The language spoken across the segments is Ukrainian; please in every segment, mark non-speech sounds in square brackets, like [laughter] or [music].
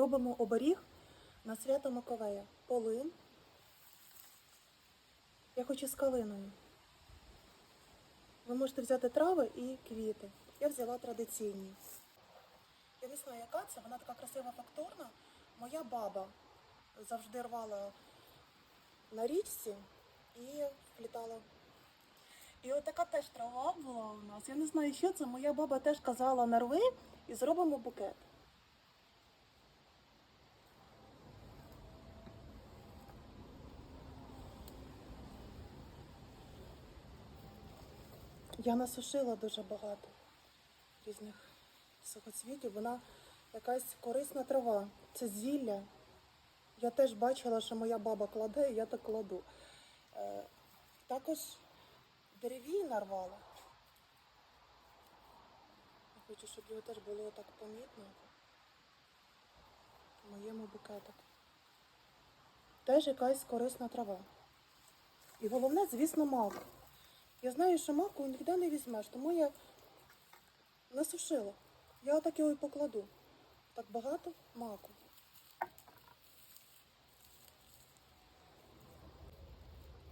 Робимо оберіг на свято Маковея. Полин. Я хочу з калиною. Ви можете взяти трави і квіти. Я взяла традиційні. Я не знаю, яка це, вона така красива фактурна. Моя баба завжди рвала на річці і вплітала. І от така теж трава була у нас. Я не знаю, що це. Моя баба теж казала нарви і зробимо букет. Я насушила дуже багато різних сухоцвітів. Вона якась корисна трава. Це зілля. Я теж бачила, що моя баба кладе, і я так кладу. Е, також деревій нарвала. Я хочу, щоб його теж було так помітно. Моєму букетику. Теж якась корисна трава. І головне, звісно, мак. Я знаю, що маку ніде не візьмеш, тому я насушила. Я отак його і покладу. Так багато маку.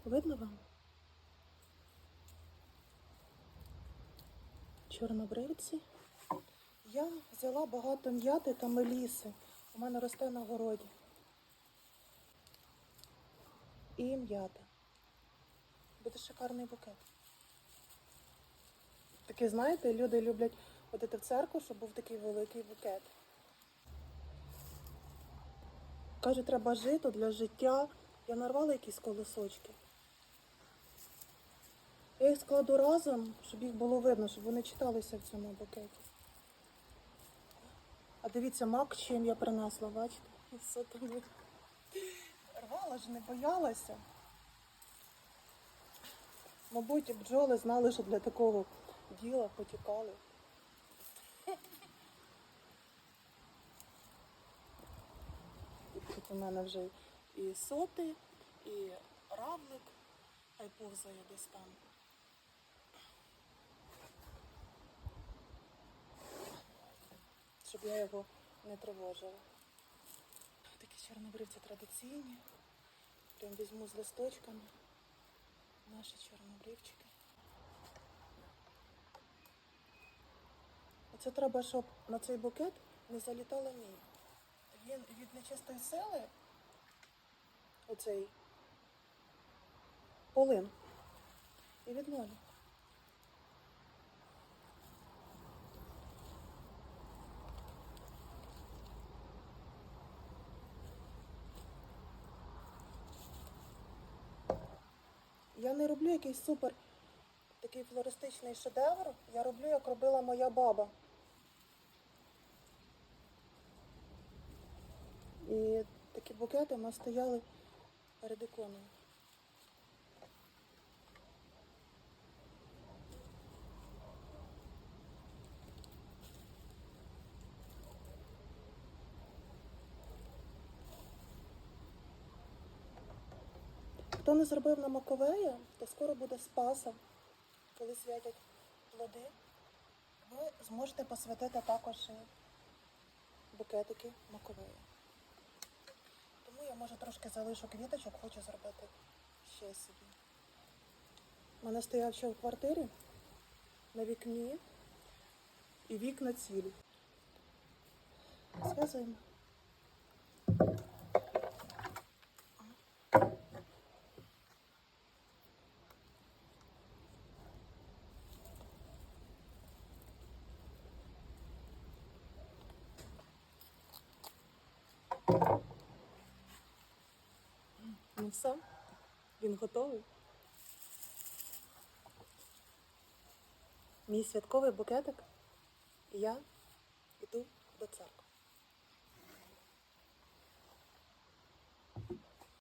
Видно вам? Чорнобривці. Я взяла багато м'яти та меліси. У мене росте на городі. І м'ята. Буде шикарний букет. Такий, знаєте, люди люблять ходити в церкву, щоб був такий великий букет. Каже, треба жито для життя. Я нарвала якісь колосочки. Я їх складу разом, щоб їх було видно, щоб вони читалися в цьому букеті. А дивіться, мак чим я принесла, бачите? [laughs] Все там. Рвала ж, не боялася. Мабуть, бджоли знали, що для такого діла потікали. Тут у мене вже і соти, і равлик, хай повзає десь там. Щоб я його не тривожила. Такі чорнобривці традиційні. Прям візьму з листочками наші чорнобривчики. Оце треба, щоб на цей букет не залітала мій. Він від нечистої сили, оцей полин, і від нолі. Я не роблю якийсь супер такий флористичний шедевр. Я роблю, як робила моя баба. І такі букети у нас стояли перед іконою. Хто не зробив на Маковея, то скоро буде Спаса, коли святять плоди. Ви зможете посвятити також букетики Маковея. Тому я може трошки залишу квіточок, хочу зробити ще собі. У мене стояв ще в квартирі на вікні і вікна цілі. Зв'язуємо. Ну все, він готовий. Мій святковий букетик. І я йду до церкви.